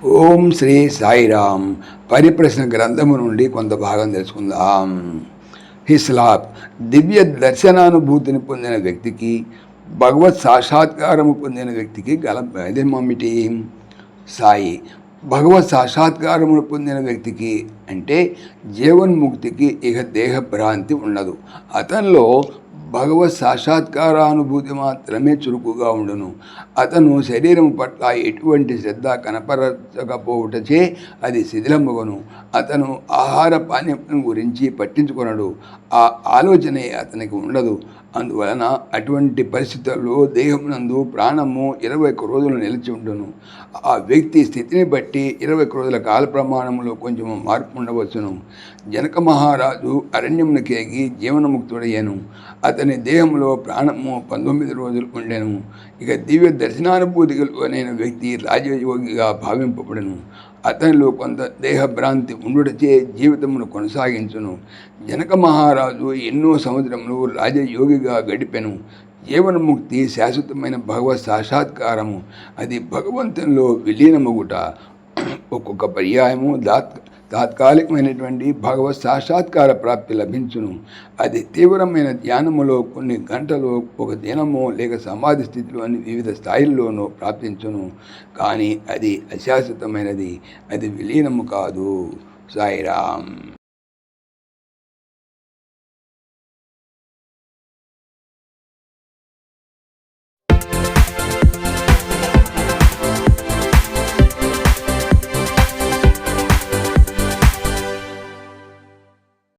ఓం శ్రీ సాయిరామ్ పరిప్రశ్న గ్రంథము నుండి కొంత భాగం తెలుసుకుందాం. హిస్లాప్ దివ్య దర్శనానుభూతిని పొందిన వ్యక్తికి భగవత్ సాక్షాత్కారము పొందిన వ్యక్తికి గల భేదమేమిటి సాయి భగవత్ సాక్షాత్కారమును పొందిన వ్యక్తికి అంటే జీవన్ముక్తికి ఇక దేహ భ్రాంతి ఉండదు అతనిలో భగవత్ సాక్షాత్కారానుభూతి మాత్రమే చురుకుగా ఉండును. అతను శరీరం పట్ల ఎటువంటి శ్రద్ధ కనపరచకపోవుటచే అది శిథిలమ్మగను అతను ఆహార పానీయం గురించి పట్టించుకొనడు. ఆ ఆలోచనే అతనికి ఉండదు. అందువలన అటువంటి పరిస్థితుల్లో దేహమునందు ప్రాణము ఇరవై ఒక్క రోజులు నిలిచి ఉండును. ఆ వ్యక్తి స్థితిని బట్టి ఇరవై ఒక్క రోజుల కాల ప్రమాణంలో కొంచెం మార్పు ఉండవచ్చును. జనక మహారాజు అరణ్యమునకేగి జీవనముక్తుడయ్యాను. అతను అతని దేహంలో ప్రాణము పంతొమ్మిది రోజులు ఉండెను. ఇక దివ్య దర్శనానుభూతి కలిగిన వ్యక్తి రాజయోగిగా భావింపబడను. అతనిలో కొంత దేహభ్రాంతి ఉండుటచే జీవితమును కొనసాగించును. జనక మహారాజు ఎన్నో సముద్రములు రాజయోగిగా గడిపెను. జీవనముక్తి శాశ్వతమైన భగవత్ సాక్షాత్కారము. అది భగవంతునిలో విలీనమగుట. ఒక్కొక్క పర్యాయము దాత్ తాత్కాలికమైనటువంటి భగవత్ సాక్షాత్కార ప్రాప్తి లభించును. అది తీవ్రమైన ధ్యానములో కొన్ని గంటలు ఒక దినము లేక సమాధి స్థితిలో అని వివిధ స్థాయిల్లోనూ ప్రాప్తించును. కానీ అది అశాశ్వతమైనది అది విలీనము కాదు. సాయిరామ్.